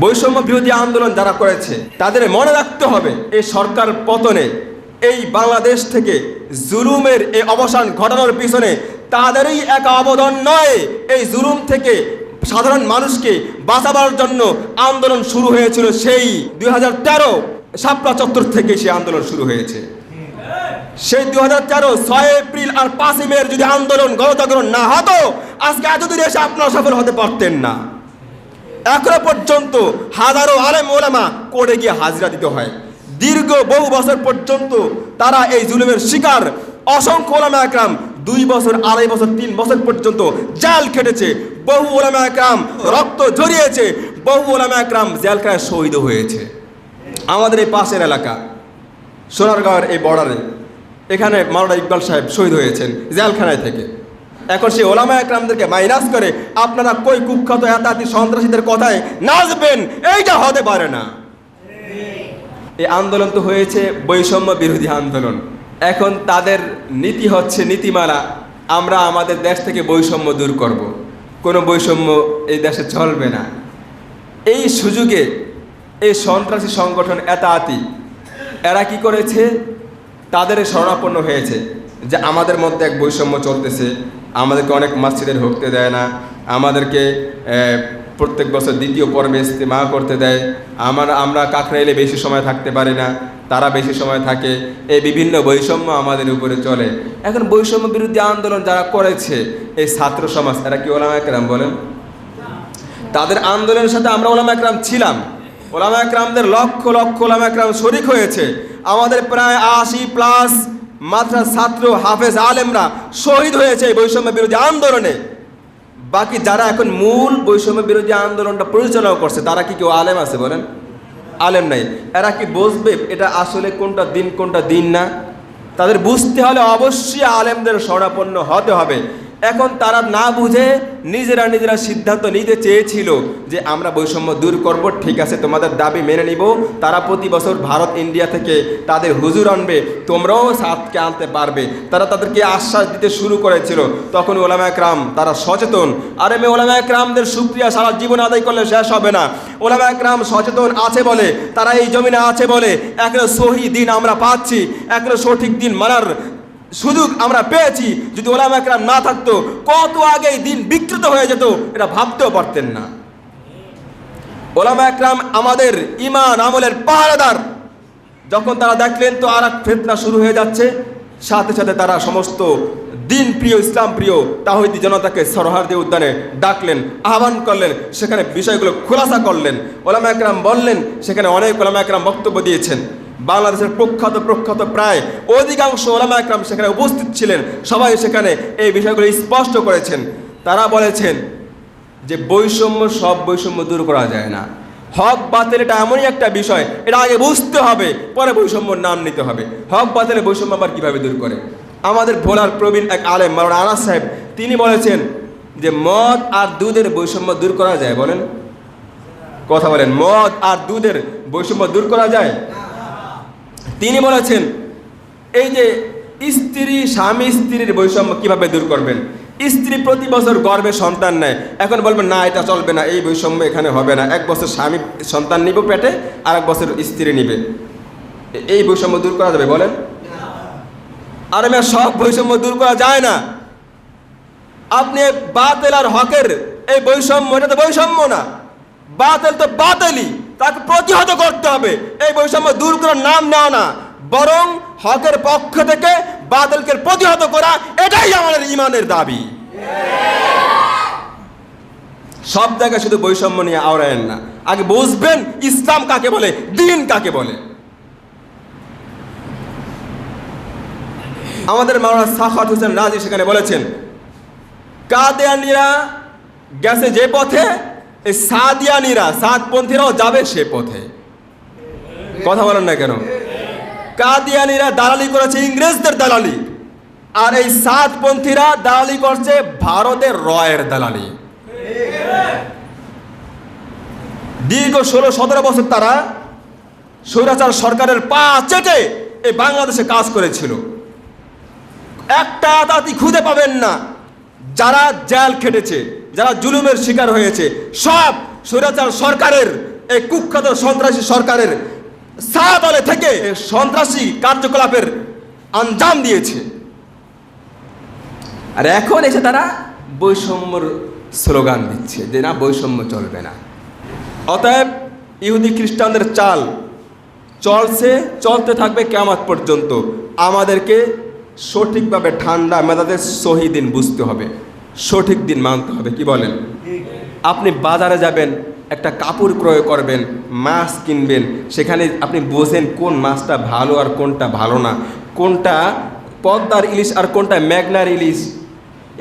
বৈষম্য বিরোধী আন্দোলন যারা করেছে, তাদের মনে রাখতে হবে, এই সরকার পতনে, এই বাংলাদেশ থেকে জুলুমের এই অবসান ঘটানোর পিছনে তাদেরই এক অবদান নয়। এই জুলুম থেকে সাধারণ মানুষকে বাঁচাবার জন্য আন্দোলন শুরু হয়েছিল সেই দুই হাজার তেরো শাপলা চত্বর থেকে সেই আন্দোলন শুরু হয়েছে। সেই দু হাজার তেরো ছয় এপ্রিল আর পাঁচই মের যদি আন্দোলন গণজাগরণ না হতো, আজকে এতদিন এসে আপনারা সফল হতে পারতেন না। এখনও পর্যন্ত হাজারো আলেম ওলামা কোর্টে গিয়ে হাজিরা দিতে হয়। দীর্ঘ বহু বছর পর্যন্ত তারা এই জুলুমের শিকার। অসংখ্য ওলামা একরাম দুই বছর, আড়াই বছর, তিন বছর পর্যন্ত জাল খেটেছে। বহু ওলামা একরাম রক্ত ঝরিয়েছে। বহু ওলামা একরাম জেলখানায় শহীদ হয়েছে। আমাদের এই পাশের এলাকা, সোনারগাঁওয়ের এই বর্ডারে, এখানে মাওলানা ইকবাল সাহেব শহীদ হয়েছেন জেলখানায় থেকে। এখন সেই ওলামা একরামদেরকে মাইনাস করে আপনারা কই কুখ্যাত এতাতি সন্ত্রাসীদের কথায় নাচবেন? এইটা হতে পারে না। এই আন্দোলন তো হয়েছে বৈষম্য বিরোধী আন্দোলন। এখন তাদের নীতি হচ্ছে নীতিমালা, আমরা আমাদের দেশ থেকে বৈষম্য দূর করব। কোনো বৈষম্য এই দেশে চলবে না। এই সুযোগে এই সন্ত্রাসী সংগঠন এতাতি, এরা কি করেছে? তাদের শরণাপন্ন হয়েছে যে আমাদের মধ্যে এক বৈষম্য চলতেছে। আমাদেরকে অনেক মসজিদে ঢুকতে দেয় না, আমাদেরকে প্রত্যেক বছর দ্বিতীয় পর্বে ইস্তেমা করতে দেয়। আমার, আমরা কাকরাইলে বেশি সময় থাকতে পারি না, তারা বেশি সময় থাকে। এই বিভিন্ন বৈষম্য আমাদের উপরে চলে। এখন বৈষম্য বিরোধী আন্দোলন যারা করেছে, এই ছাত্র সমাজ, এরা কি ওলামা একরাম বলেন? তাদের আন্দোলনের সাথে আমরা ওলামা একরাম ছিলাম। ওলামা একরামদের লক্ষ লক্ষ ওলামা একরাম শরিক হয়েছে। আমাদের প্রায় আশি প্লাস মাত্রা ছাত্র হাফেজ আলেমরা শহীদ হয়েছে এই বৈষম্য বিরোধী আন্দোলনে। বাকি যারা এখন মূল বৈষম্য বিরোধী আন্দোলনটা পরিচালনা করছে, তারা কি কেউ আলেম আছে বলেন? আলেম নাই। এরা কি বুঝবে এটা আসলে কোনটা দিন কোনটা দিন না? তাদের বুঝতে হলে অবশ্যই আলেমদের স্বরাপন্ন হতে হবে। এখন তারা না বুঝে নিজেরা নিজেরা সিদ্ধান্ত নিতে চেয়েছিল যে আমরা বৈষম্য দূর করব, ঠিক আছে, তোমাদের দাবি মেনে নিব। তারা প্রতি বছর ভারত, ইন্ডিয়া থেকে তাদের হুজুর আনবে, তোমরাও সাতকে আনতে পারবে। তারা তাদেরকে আশ্বাস দিতে শুরু করেছিল। তখন ওলামা একরাম, তারা সচেতন। আর এমনি ওলামা একরামদের সুক্রিয়া, সারা জীবন আদায় করলে শেষ হবে না। ওলামা একরাম সচেতন আছে বলে, তারা এই জমিনে আছে বলে একটা সহি দিন আমরা পাচ্ছি একটা সঠিক দিন মানার। সুযোগ আমরা পেয়েছি। যদি ওলামা একরাম না থাকতো, কত আগে দিন বিকৃত হয়ে যেত, এটা ভাবতেও পারতেন না। ওলামা একরাম আমাদের ইমান আমলের পাহারাদার। যখন তারা দেখলেন, তো আর এক ফেতনা শুরু হয়ে যাচ্ছে। সাথে সাথে তারা সমস্ত দিন প্রিয় ইসলাম প্রিয় তাহিদি জনতাকে সরহারদি উদ্যানে ডাকলেন, আহ্বান করলেন, সেখানে বিষয়গুলো খোলাসা করলেন। ওলামা একরাম বললেন, সেখানে অনেক ওলামা একরাম বক্তব্য দিয়েছেন। বাংলাদেশের প্রখ্যাত প্রখ্যাত প্রায় অধিকাংশ ওলামা একরাম সেখানে উপস্থিত ছিলেন। সবাই সেখানে এই বিষয়গুলো স্পষ্ট করেছেন। তারা বলেছেন যে বৈষম্য, সব বৈষম্য দূর করা যায় না। হক, বাতিল এটা এমনই একটা বিষয়, এটা আগে বুঝতে হবে, পরে বৈষম্যর নাম নিতে হবে। হক, বাতিলে বৈষম্য আবার কীভাবে দূর করে? আমাদের ভোলার প্রবীণ এক আলেম, মাওলানা আনাস সাহেব, তিনি বলেছেন যে মদ আর দুধের বৈষম্য দূর করা যায়, বলেন। কথা বলেন, মদ আর দুধের বৈষম্য দূর করা যায়? তিনি বলেছেন, এই যে স্ত্রী, স্বামী স্ত্রীর বৈষম্য কীভাবে দূর করবেন? স্ত্রী প্রতি বছর গর্ভে সন্তান নেয়। এখন বলবেন, না, এটা চলবে না, এই বৈষম্য এখানে হবে না। এক বছর স্বামী সন্তান নিব পেটে, আর এক বছর স্ত্রী নিবে। এই বৈষম্য দূর করা যাবে, বলেন। আর আমি সব বৈষম্য দূর করা যায় না। আপনি বাতেল আর হকের, এই বৈষম্য, এটা তো বৈষম্য না। বাতেল তো বাতেলই। তাকে প্রতিহত করতে হবে। এই বৈষম্য দূর করার নাম নেওয়া না। বরং হকের পক্ষ থেকে বাদলকে প্রতিহত করা, এটাই আমাদের ইমানের দাবি। সব জায়গায় শুধু বৈষম্য নিয়ে আওড়ায়েন না। আগে বুঝবেন ইসলাম কাকে বলে, দিন কাকে বলে। আমাদের মাওলানা সাখাত হোসেন রাজি সেখানে বলেছেন, কাদিয়ানিরা গেছে যে পথে এই সাদিয়ানিরা, সাতপন্থীরাও যাবে সে পথে। কথা বলেন না কেন? কাদিয়ানিরা দালালি করেছে, ইংরেজদের দালালি। আর এই সাতপন্থীরা দালালি করছে ভারতের রয়ের দালালি। দীর্ঘ ষোলো, সতেরো বছর তারা স্বৈরাচার সরকারের পা চেটে এই বাংলাদেশে কাজ করেছিল। একটা তাঁতি খুঁজে পাবেন না, যারা জেল খেটেছে। যারা জুলুমের শিকার হয়েছে, সব স্বৈরাচার সরকারের, এই কুখ্যাত সন্ত্রাসী সরকারের ছায়াতলে থেকে সন্ত্রাসী কার্যকলাপের আঞ্জাম দিয়েছে। আর এখন এসে তারা বৈষম্যর স্লোগান দিচ্ছে যে না, বৈষম্য চলবে না। অতএব ইহুদি খ্রিস্টানদের চাল চলছে, চলতে থাকবে কেমন পর্যন্ত। আমাদেরকে সঠিকভাবে ঠান্ডা মেজাজে সহি দিন বুঝতে হবে। সঠিক দিন মানতে হবে, কি বলেন? আপনি বাজারে যাবেন, একটা কাপড় ক্রয় করবেন, মাছ কিনবেন, সেখানে আপনি বোঝেন কোন মাছটা ভালো আর কোনটা ভালো না। কোনটা পদ্মার ইলিশ আর কোনটা ম্যাগনার ইলিশ,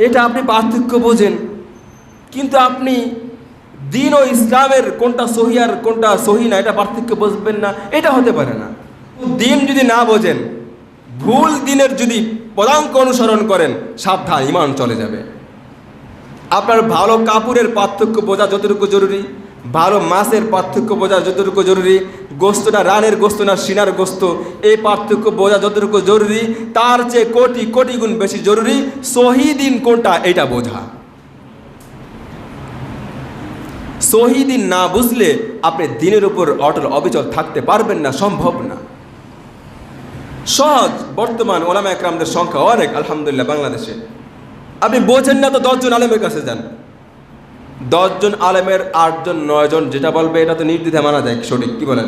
এটা আপনি পার্থক্য বোঝেন। কিন্তু আপনি দিন ও ইসলামের কোনটা সহি আর কোনটা সহি না, এটা পার্থক্য বুঝবেন না, এটা হতে পারে না। দিন যদি না বোঝেন, ভুল দিনের যদি পদাঙ্ক অনুসরণ করেন, সাবধান ইমান চলে যাবে। আপনার ভালো কাপড়ের পার্থক্য বোঝা যতটুকু জরুরি, ভালো মাছের পার্থক্য বোঝা যতটুকু জরুরি, গোস্তটা রানের গোস্ত না সিনার গোস্ত, এই পার্থক্য বোঝা যতটুকু জরুরি, তার চেয়ে কোটি কোটি গুণ বেশি জরুরি সহিদিন কোনটা এটা বোঝা। সহিদিন না বুঝলে আপনি দিনের উপর অটল অবিচল থাকতে পারবেন না, সম্ভব না। সহজ, বর্তমান ওলামা একরামদের সংখ্যা অনেক, আলহামদুলিল্লাহ, বাংলাদেশে। আপনি বোঝেন না তো দশজন আলেমের কাছে যান। দশজন আলেমের আটজন, নয়জন যেটা বলবে এটা তো নির্দ্বিধা মানা যায়, সঠিক, কী বলেন?